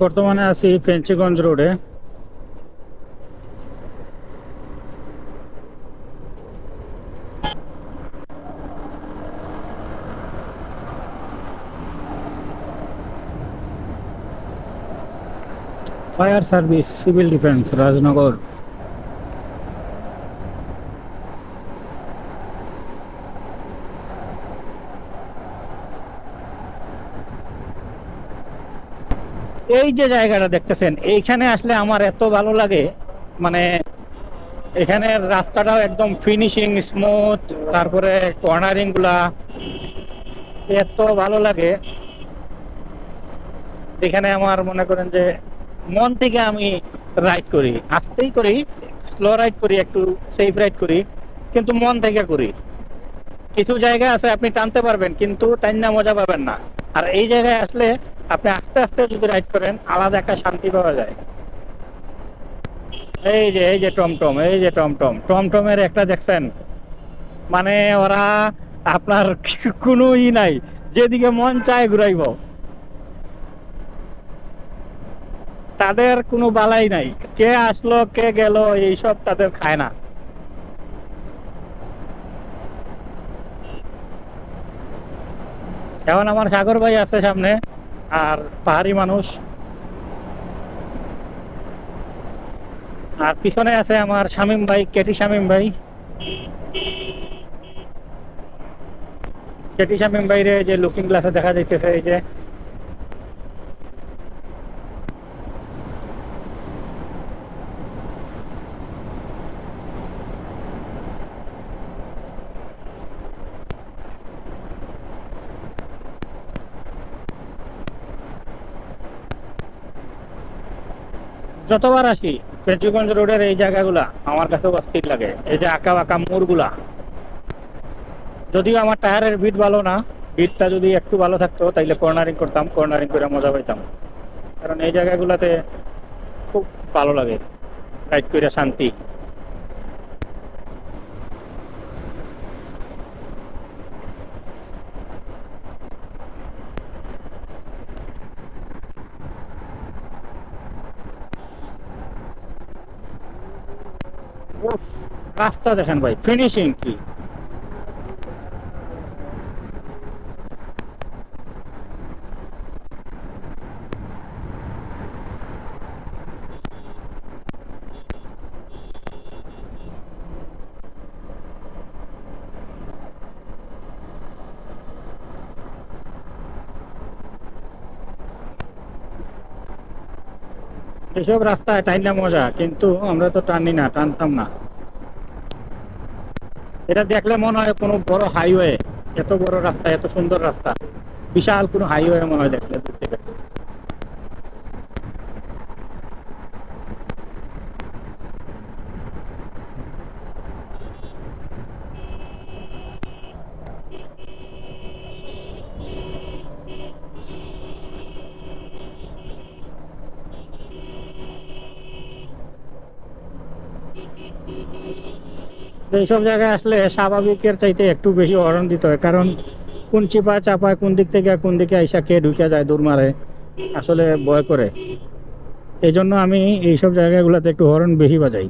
বর্তমানে আছি ফেঞ্চিগঞ্জ রোডে fire service civil defence Rajnagar এই যে জায়গাটা দেখতেছেন, এইখানে আসলে আমার এত ভালো লাগে মানে এখানে রাস্তাটাও একদম ফিনিশিং স্মুথ তারপরে কর্নারিংগুলা এত ভালো লাগে। এখানে আমার মনে করেন যে মন থেকে আমি রাইড করি, আসতেই করি স্লো রাইড করি, একটু সেফ রাইড করি, কিন্তু মন থেকে করি। কিছু জায়গা আছে আপনি টানতে পারবেন, কিন্তু টাইনা মজা পাবেন না। আর এই জায়গায় আসলে আপনি আস্তে আস্তে যদি রাইড করেন, আলাদা একটা শান্তি পাওয়া যায়। এই যে এই যে টমটম, এই যে টমটম, টমটমের একটা দেখছেন? মানে ওরা আপনার কোনো ই নাই, যেদিকে মন চায় ঘুরাইব। তাদের কোনো বালাই নাই, কে আসলো, কে গেল, এইসব তাদের খায় না। এখন আমার সাগর ভাই আছে সামনে, আর পাহাড়ি মানুষ। আর পিছনে আছে আমার শামিম ভাই, কেটি শামীম ভাই। কেটি শামিম ভাইরে যে লুকিং গ্লাসে দেখা যাইতেছে, এই যে যতবার আসি পেঞ্চুগঞ্জ রোডের এই জায়গাগুলা আমার কাছে অস্থির লাগে। এই যে আঁকা বাঁকা মোড়গুলা। যদিও আমার টায়ারের বিট ভালো না বিটটা যদি একটু ভালো থাকতো, তাইলে কর্নারিং করতাম, কর্নারিং করে মজা পাইতাম। কারণ এই জায়গাগুলাতে খুব ভালো লাগে, রাইড করে শান্তি। রাস্তা দেখেন ভাই ফিনিশিং কি? এসব রাস্তায় টাইলে মজা, কিন্তু আমরা তো টানি না, টানতাম না। এটা দেখলে মনে হয় কোনো বড় হাইওয়ে এত বড় রাস্তা, এত সুন্দর রাস্তা। বিশাল কোনো হাইওয়ে মনে হয় দেখলে। এইসব জায়গায় আসলে স্বাভাবিকের চাইতে একটু বেশি হরণ দিতে হয়। কারণ কোন চিপা চাপায় কোন দিক থেকে কোন দিকে আইসা কে ঢুকে যায় দূর মারে, আসলে ভয় করে। এই আমি এইসব জায়গাগুলোতে একটু হরণ বেশি বাজাই।